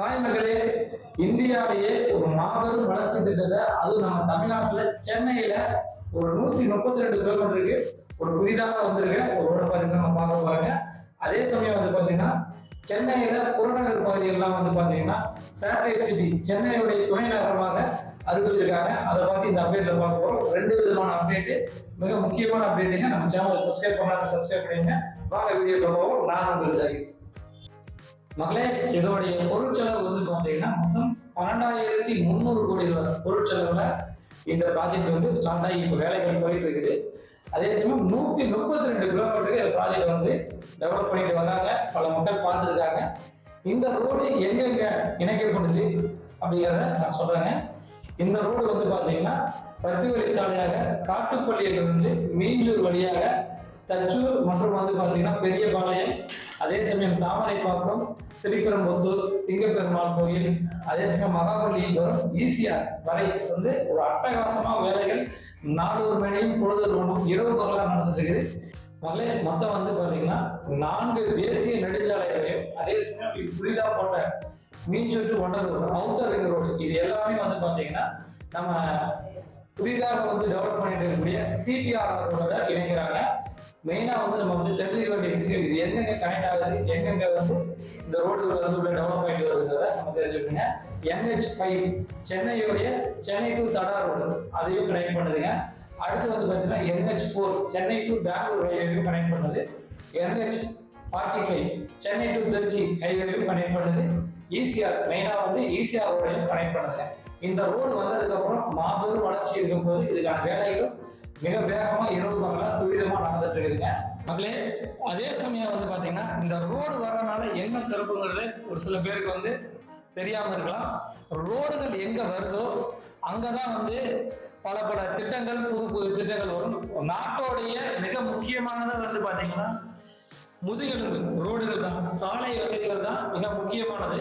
தாய் மக்களே இந்தியாவிலேயே ஒரு மாபெரும் வளர்ச்சி திட்டத்தை அதுவும் நம்ம தமிழ்நாட்டுல சென்னையில ஒரு நூத்தி முப்பத்தி ரெண்டு கிலோமீட்டருக்கு ஒரு புதிதாக வந்திருக்கேன் ஒரு ரோட பாருங்க நம்ம பார்க்க போறாங்க. அதே சமயம் வந்து பாத்தீங்கன்னா சென்னையில புறநகர் பகுதிகள்லாம் வந்து பாத்தீங்கன்னா சேட்டலைட் சிட்டி சென்னையுடைய துணை நகரமாக அறிவிச்சிருக்காங்க. அதை பத்தி இந்த அப்டேட்ல பார்க்க போறோம். ரெண்டு விதமான அப்டேட் மிக முக்கியமான அப்டேட்டுங்க நம்ம சேனலை சப்ஸ்கிரைப் பண்ணாங்க சப்ஸ்கிரைப் பண்ணிங்க வாங்க வீடியோ போவோம். நான் உங்களுக்கு மகளே இதோடைய பொருட்செலவு வந்து பார்த்தீங்கன்னா மொத்தம் பன்னெண்டாயிரத்தி முந்நூறு கோடி ரூபாய் பொருட்செலவுல இந்த ப்ராஜெக்ட் வந்து ஸ்டார்ட் ஆகி இப்போ வேலைகள் போயிட்டு இருக்குது. அதே சமயம் நூத்தி முப்பத்தி ரெண்டு கிலோமீட்டருக்கு இந்த ப்ராஜெக்ட் வந்து டெவலப் பண்ணிட்டு வராங்க. பல மக்கள் பார்த்துருக்காங்க. இந்த ரோடு எங்கெங்க இணைக்கப்படுது அப்படிங்கிறத நான் சொல்றேங்க. இந்த ரோடு வந்து பார்த்தீங்கன்னா பத்து வழிச்சாலையாக காட்டுப்பள்ளியிலிருந்து மீஞ்சூர் வழியாக தச்சூர் மற்றும் வந்து பாத்தீங்கன்னா பெரியபாளையம் அதே சமயம் தாமரைப்பாக்கம் சிறிபெரும்புத்தூர் சிங்கப்பெருமாள் கோயில் அதே சமயம் மகாபலிபுரம் ஈசிஆர் வரை வந்து ஒரு அட்டகாசமா வேலைகள். நானூறு மணியும் பொழுது ஒன்றும் இரவு பகலாக நடந்துட்டு இருக்குது மலை மொத்தம் வந்து பாத்தீங்கன்னா நான்கு தேசிய நெடுஞ்சாலைகளையும் அதே சமயம் புதிதாக புதிதா போட்ட மீன்சுற்று ஒண்டலூர் அவுட்டர் ரிங் ரோடு. இது எல்லாமே வந்து பாத்தீங்கன்னா நம்ம புதிதாக வந்து டெவலப் பண்ணிட்டு இருக்கக்கூடிய சிபிஆர் இணைக்கிறாங்க. மெயினாக வந்து நம்ம வந்து தெரிஞ்சுக்க வேண்டிய விஷயம் இது எங்கெங்க கனெக்ட் ஆகுது எங்கெங்க வந்து இந்த ரோடு வந்து உள்ள டெவலப் ஆகிட்டு வருதுங்கிறத நம்ம தெரிஞ்சுக்கோங்க. என்ஹெச் ஃபைவ் சென்னையுடைய சென்னை டு தடா ரோடு அதையும் கனெக்ட் பண்ணுதுங்க. அடுத்து வந்து பார்த்தீங்கன்னா NH four Chennai to Bangalore ஹைவேவையும் connect பண்ணுது. NH forty five Chennai to Trichy ஹைவேவையும் connect பண்ணுது. ஈசிஆர் மெயினாக வந்து ஈசிஆர் ரோடையும் கனெக்ட் பண்ணுதுங்க. இந்த ரோடு வந்ததுக்கப்புறம் மாபெரும் வளர்ச்சி இருக்கும் போது இதுக்கான வேலைகளும் மிக வேகமா இரவு பகல துரிதமா நடந்துட்டு இருக்குதுங்க மக்களே அதே சமயம் வந்து பாத்தீங்கன்னா இந்த ரோடு வரனால என்ன சிறப்புங்கிறது ஒரு சில பேருக்கு வந்து தெரியாம இருக்கலாம். ரோடுகள் எங்க வருதோ அங்கதான் வந்து பல பல திட்டங்கள் புது புது திட்டங்கள் வரும். நாட்டோடைய மிக முக்கியமானது வந்து பாத்தீங்கன்னா முதுகெலும்பு ரோடுகள் தான் சாலை வசதிகள் தான் மிக முக்கியமானது.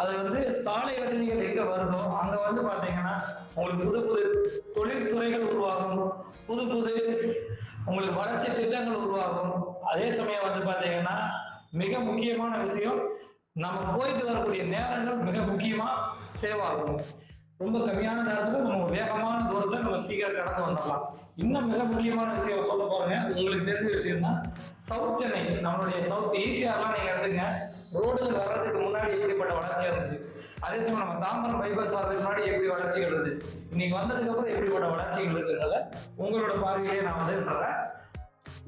அது வந்து சாலை வசதிகள் எங்க வருதோ அங்க வந்து பாத்தீங்கன்னா உங்களுக்கு புது புது தொழில்துறைகள் உருவாகும். புது புது உங்களுக்கு வளர்ச்சி திட்டங்கள் உருவாகும். அதே சமயம் வந்து பாத்தீங்கன்னா மிக முக்கியமான விஷயம் நம்ம போயிட்டு வரக்கூடிய நேரங்கள் மிக முக்கியமா சேவ் ஆகும். ரொம்ப கம்மியான நேரத்துல நம்ம பேர் கடந்து வந்துடலாம் இன்னும் மிக முக்கியமான விஷயம் சொல்ல போறேங்க. உங்களுக்கு தெரிஞ்ச விஷயம் தான் சவுத் சென்னை நம்மளுடைய சவுத் ஈசிஆர்லாம் நீங்க எடுத்துங்க ரோடுகள் வர்றதுக்கு முன்னாடி எப்படிப்பட்ட வளர்ச்சி இருந்துச்சு? அதே சமயம் நம்ம தாம்பரம் பைபாஸ் வர்றதுக்கு முன்னாடி எப்படி வளர்ச்சிகள் இருந்துச்சு? இன்னைக்கு வந்ததுக்கு அப்புறம் எப்படிப்பட்ட வளர்ச்சிகள் இருக்கிறதுனால உங்களோட பார்வையிலேயே நான் வந்து விட்டுறேன்.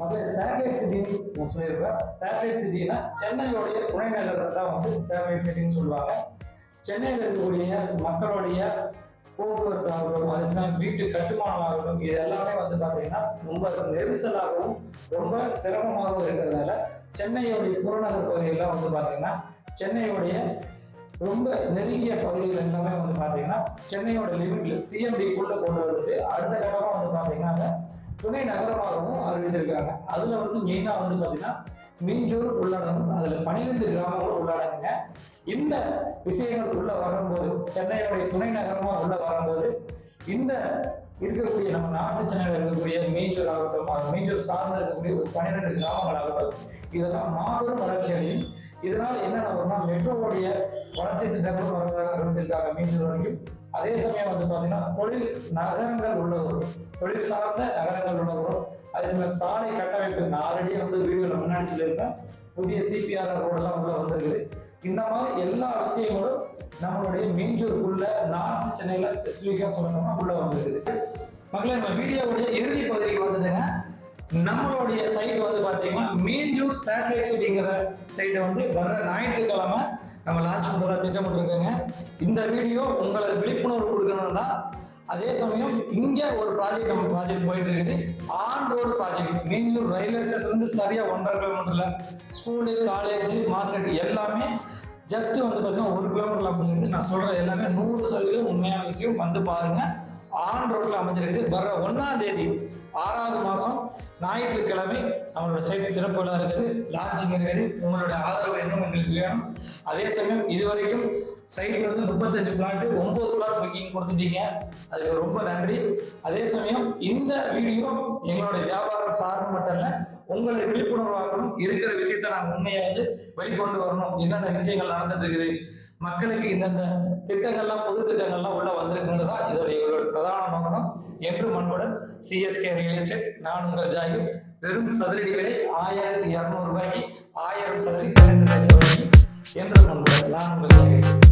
மகளே சேட்டலைட் சிட்டின்னு நான் சொல்லியிருப்பேன். சேட்டலைட் சிட்டினா சென்னையோடைய துணை நகரத்தை தான் வந்து சேட்டலைட் சிட்டின்னு சொல்லுவாங்க. சென்னையில் இருக்கக்கூடிய மக்களுடைய போக்குவரத்து ஆகட்டும் அதே சமயம் வீட்டு கட்டுமானம் ஆகட்டும் இது எல்லாமே வந்து பார்த்தீங்கன்னா ரொம்ப நெரிசலாகவும் ரொம்ப சிரமமாகவும் இருக்கிறதுனால சென்னையுடைய புறநகர் பகுதியெல்லாம் வந்து பார்த்தீங்கன்னா சென்னையுடைய ரொம்ப நெருங்கிய பகுதிகள் எல்லாமே வந்து பார்த்தீங்கன்னா சென்னையோட லிமிட்ல சிஎம்டிக்குள்ள கொண்டு வந்துட்டு அடுத்த கட்டமாக வந்து பார்த்தீங்கன்னா துணை நகரமாகவும் அறிவிச்சிருக்காங்க. அதுல வந்து மெயினா வந்து பார்த்தீங்கன்னா மீஞ்சூர் உள்ளடங்கும் அதுல பனிரெண்டு கிராமங்கள் உள்ளடங்குங்க. இந்த விஷயங்கள் உள்ள வரும்போது சென்னையுடைய துணை நகரமா உள்ள வரும்போது இந்த இருக்கக்கூடிய நம்ம நாட்டு சென்னையில் இருக்கக்கூடிய மீஞ்சூர் ஆகட்டும் அது மீஞ்சூர் இருக்கக்கூடிய ஒரு பன்னிரெண்டு கிராமங்கள் ஆகட்டும் இதெல்லாம் மாபெரும் வளர்ச்சி அடையும். இதனால என்ன வரும்னா மெட்ரோவுடைய வளர்ச்சி திட்டங்கள் வரதாக அறிவிச்சிருக்காங்க மீஞ்சூர் வரைக்கும். அதே சமயம் வந்து பாத்தீங்கன்னா தொழில் நகரங்கள் உள்ளவரும் தொழில் சார்ந்த நகரங்கள் உள்ளவரும் அதே சமயம் சாலை கட்டமைப்பு நான் ஆல்ரெடி வந்து வீடியோல முன்னாடி சொல்லியிருப்பேன். புதிய சிபிஆர் ரோடெல்லாம் உள்ள வந்திருக்குது. இந்த மாதிரி எல்லா விஷயங்களும் நம்மளுடைய மீஞ்சூருக்குள்ள நார்த் சென்னையில ஸ்பெசிஃபிக்கா சொல்லணும்னா உள்ள வந்திருக்குது மக்களே நம்ம வீடியோவுடைய இறுதி பகுதிக்கு வந்துட்டுங்க நம்மளுடைய சைட் வந்து பாத்தீங்கன்னா மீஞ்சூர் சேட்டலைட் சிட்டிங்கிற சைட்டை வந்து வர்ற ஞாயிற்றுக்கிழமை நம்ம லான்ச் பண்ணுறதா திட்டமிட்டிருக்கோங்க. இந்த வீடியோ உங்களுக்கு விழிப்புணர்வு கொடுக்கணும்னா அதே சமயம் இங்க ஒரு ப்ராஜெக்ட் நம்ம ப்ராஜெக்ட் போயிட்டு இருக்குது on road project Minjur railway station இருந்து சரியா ஒன்றரை கிலோமீட்டர்ல ஸ்கூலு காலேஜ் மார்க்கெட் எல்லாமே ஜஸ்ட் வந்து பார்த்தீங்கன்னா ஒரு கிலோமீட்டர் அமைஞ்சிருக்கு. நான் சொல்றது எல்லாமே நூறு சதவீதம் உண்மையான விஷயம். வந்து பாருங்க. ஆன் ரோட்ல அமைஞ்சிருக்கு. வர்ற ஒன்னாம் தேதி ஆறாவது மாசம் ஞாயிற்றுக்கிழமை நம்மளோட சைட் திறப்பு இருக்குது. லான்ச்சிங் இருக்குது. உங்களோட ஆதரவு இன்னும் உங்களுக்கு வேணும். அதே சமயம் இதுவரைக்கும் சைட்ல வந்து முப்பத்தஞ்சு பிளாட் ஒன்பது பிளாட் புக்கிங் கொடுத்துட்டீங்க. அதுக்கு ரொம்ப நன்றி. அதே சமயம் இந்த வீடியோ எங்களோட வியாபாரம் சார்ந்து மட்டும் இல்ல உங்களை விழிப்புணர்வாகணும் இருக்கிற விஷயத்த நாங்கள் உண்மையை வந்து வெளிக்கொண்டு வரணும். என்னென்ன விஷயங்கள் நடந்துட்டு இருக்குது? மக்களுக்கு இந்தந்த திட்டங்கள்லாம் பொது திட்டங்கள்லாம் உள்ள வந்திருக்குங்கிறது தான் இதோடைய இவரோட பிரதான நோக்கம். என்று மண்புடன் சிஎஸ்கே ரியல் எஸ்டேட் நான் உங்கள் ஜாகிர் வெறும் சதுரடி விலை ஆயிரத்தி இரநூறு ரூபாய்க்கு ஆயிரம் சதுரடி ரெண்டு லட்சம் ரூபாய்க்கு என்று மண்புடன் நான் உங்கள் ஜாகிர்